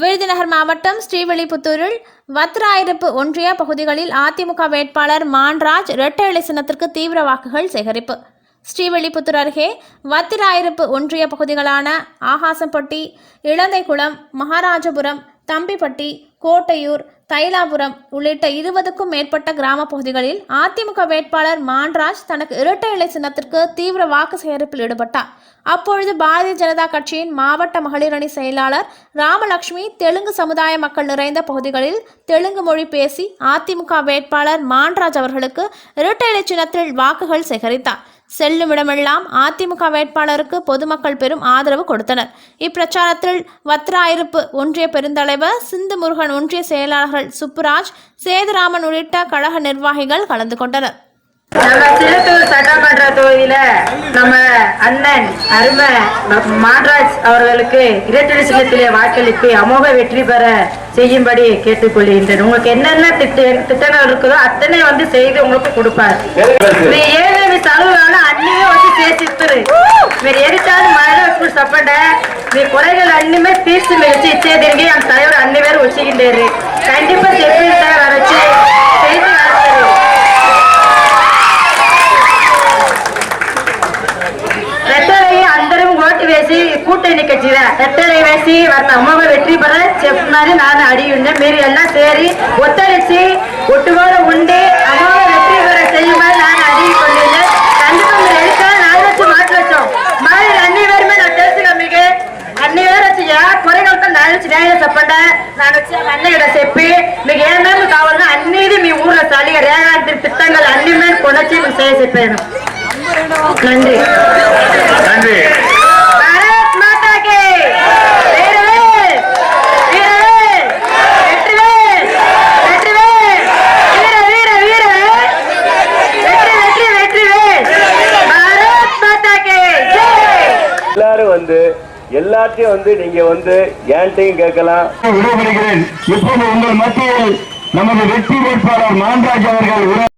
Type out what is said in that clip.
விருதுநகர் மாவட்டம் ஸ்ரீவில்லிபுத்தூரில் வத்ராயிருப்பு ஒன்றிய பகுதிகளில் அதிமுக வேட்பாளர் மான்ராஜ் இரட்டை இலை சின்னத்திற்கு தீவிர வாக்குகள் சேகரிப்பு. ஸ்ரீவில்லிபுத்தூர் அருகே வத்திராயிருப்பு ஒன்றிய பகுதிகளான ஆகாசம்பட்டி இளந்தைக்குளம் மகாராஜபுரம் தம்பிப்பட்டி கோட்டையூர் தைலாபுரம் உள்ளிட்ட இருபதுக்கும் மேற்பட்ட கிராம பகுதிகளில் அதிமுக வேட்பாளர் மான்ராஜ் தனக்கு இரட்டை இலை சின்னத்திற்கு தீவிர வாக்கு சேகரிப்பில் ஈடுபட்டார். அப்பொழுது பாரதிய ஜனதா கட்சியின் மாவட்ட மகளிர் அணி செயலாளர் ராமலட்சுமி தெலுங்கு சமுதாய மக்கள் நிறைந்த பகுதிகளில் தெலுங்கு மொழி பேசி அதிமுக வேட்பாளர் மான்ராஜ் அவர்களுக்கு இரட்டை இலை சின்னத்தில் வாக்குகள் சேகரித்தார். செல்லும் இடமெல்லாம் அதிமுக வேட்பாளருக்கு பொதுமக்கள் பெரும் ஆதரவு கொடுத்தனர். இப்பிரச்சாரத்தில் வத்ராயிருப்பு ஒன்றிய பெருந்தலைவர் சிந்து முருகன் ஒன்றிய செயலாளர்கள் சுப்புராஜ் சேதுராமன் உள்ளிட்ட கழக நிர்வாகிகள் கலந்து கொண்டனர். நம்ம சிலுத்தூர் சட்டமன்ற தொகுதியில நம்ம அண்ணன் அருமை ம- மான்ராஜ் அவர்களுக்கு இரட்டை சின்னத்திலே வாக்களித்து அமோக வெற்றி பெற செய்யும்படி கேட்டுக்கொள்கின்றேன். உங்களுக்கு என்னென்ன திட்ட திட்டங்கள் இருக்குதோ அத்தனை வந்து செய்து உங்களுக்கு கொடுப்பார். మీరు ఏడిచారు మాలో ఇప్పుడు చెప్పండి మీ కొరగలు అన్ని మీద తీర్చి మీరు వచ్చి ఇచ్చేదిరిగి ఆ తలవరు అన్ని వేరు వచ్చిండేరు కండిపా చెప్పింది సార్ వారు వచ్చి చేసి రెట్టరయ్యి అందరం ఓటు వేసి కూటమికి వచ్చిరా రెట్టరయ్య వేసి వారి అమ్మమ్మ వెట్టి బర చెప్తున్నారు నాన్న అడిగి ఉండే మీరు ఎలా చేరి ఒత్తిడిచ్చి చెప్పండి నాన్న వచ్చి అన్నీ ఇక్కడ చెప్పి మీకు ఏమేమి కావాలన్నా అన్నిది మీ ఊర్లో చలిగా రేగాంటి తిట్టంగా అన్ని మీద కొనొచ్చి మీకు చేసి చెప్పాను நன்றி நன்றி பாரத் மாதா கி வீரவேல் வீரவேல் வெற்றிவேல் வெற்றிவேல் வீர வீர வீரவேல் வெற்றி வெற்றி வெற்றிவேல் பாரத் மாதா கி ஜெய் எல்லாரும் வந்து எல்லாத்தையும் வந்து நீங்க வந்து என்கிட்டயும் கேட்கலாம். விடைபெறுகிறேன். இப்போது உங்கள் மத்தியில் நமது வெற்றி வேட்பாளர் மான்ராஜ் அவர்கள்